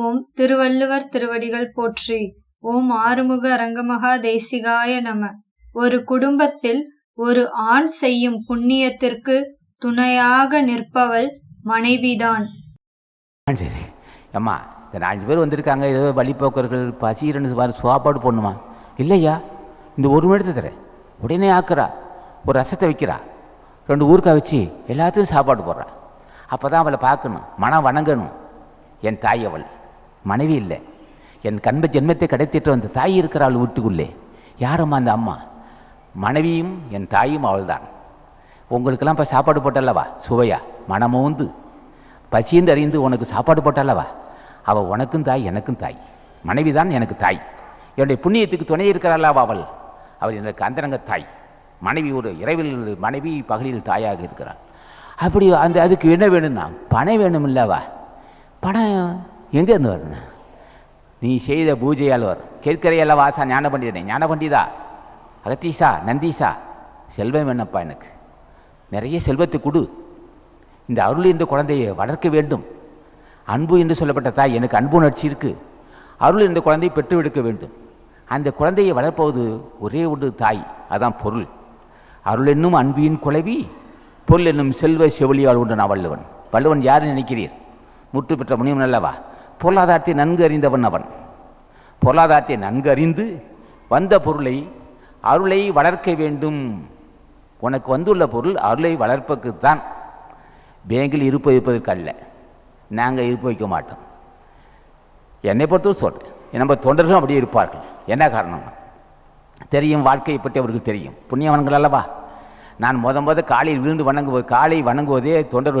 ஓம் திருவள்ளுவர் திருவடிகள் போற்றி. ஓம் ஆறுமுக அரங்கமகா தேசிகாய நம. ஒரு குடும்பத்தில் ஒரு ஆண் செய்யும் புண்ணியத்திற்கு துணையாக நிற்பவள் மனைவிதான். சரி. அம்மா இந்த நாலு பேர் வந்திருக்காங்க. ஏதோ வழிப்போக்கர்கள் பசிரன்னு வர சாப்பாடு போடணுமா? இல்லையா? இந்த ஒரு மணி தரேன். உடனே ஆக்குறா. ஒரு ரசத்தை வைக்கிறா. ரெண்டு ஊருக்கா வச்சு எல்லாத்துக்கும் சாப்பாடு போடுறா. அப்போ தான் அவளை பார்க்கணும். மனம் வணங்கணும். என் தாய் அவள். மனைவி இல்லை. என் கண்ப ஜென்மத்தை கிடைத்திட்டு வந்த தாய் இருக்கிறாள் வீட்டுக்குள்ளே. யாரம்மா அந்த அம்மா? மனைவியும் என் தாயும் அவள்தான். உங்களுக்கெல்லாம் இப்போ சாப்பாடு போட்டல்லவா? சுவையா? மனமோந்து. பசின்னு அறிந்து உனக்கு சாப்பாடு போட்டல்லவா? அவள் உனக்கும் தாய் எனக்கும் தாய். மனைவி தான் எனக்கு தாய். என்னுடைய புண்ணியத்துக்கு துணை இருக்கிறாளவா அவள்? அவள் எனக்கு அந்தரங்க தாய். மனைவி ஒரு இரவில் மனைவி பகலில் தாயாக இருக்கிறாள். அப்படி அந்த அதுக்கு என்ன வேணும்னா பணம் வேணும் இல்லவா பணம் எங்கேருந்து வரணும் நீ செய்த பூஜையால் வரும் கேட்கிறையல்ல வாசா ஞான பண்டிதனே ஞான பண்டிதா அகத்தீஷா நந்தீஷா? செல்வம் என்னப்பா எனக்கு? நிறைய செல்வத்தை கொடு. இந்த அருள் என்ற குழந்தையை வளர்க்க வேண்டும். அன்பு என்று சொல்லப்பட்ட தாய் எனக்கு அன்பு உணர்ச்சி இருக்கு. அருள் என்ற குழந்தையை பெற்றுவிடுக்க வேண்டும். அந்த குழந்தையை வளர்ப்பது ஒரே ஒன்று தாய். அதான் பொருள். அருள் என்னும் அன்பியின் குலவி பொருள் என்னும் செல்வ செவிலியால் உண்டு நான் வள்ளுவன். வள்ளுவன் யார் நினைக்கிறீர்? முற்று பெற்ற முனிவன் அல்லவா? பொருளாதாரத்தை நன்கு அறிந்தவன் அவன். பொருளாதாரத்தை நன்கு அறிந்து வந்த பொருளை அருளை வளர்க்க வேண்டும். உனக்கு வந்துள்ள பொருள் அருளை வளர்ப்பதற்கு தான். பேங்கில் இருப்பு வைப்பதற்கு அல்ல. நாங்கள் இருப்பு வைக்க மாட்டோம். என்னை பொறுத்தவரை சொல்கிறேன் நம்ம தொண்டர்களும் அப்படியே இருப்பார்கள். என்ன காரணம்? தெரியும் வாழ்க்கையை பற்றி அவருக்கு தெரியும். புண்ணியவன்கள் அல்லவா? நான் முத முத காலையில் விழுந்து வணங்குவது காலை வணங்குவதே தொண்டர்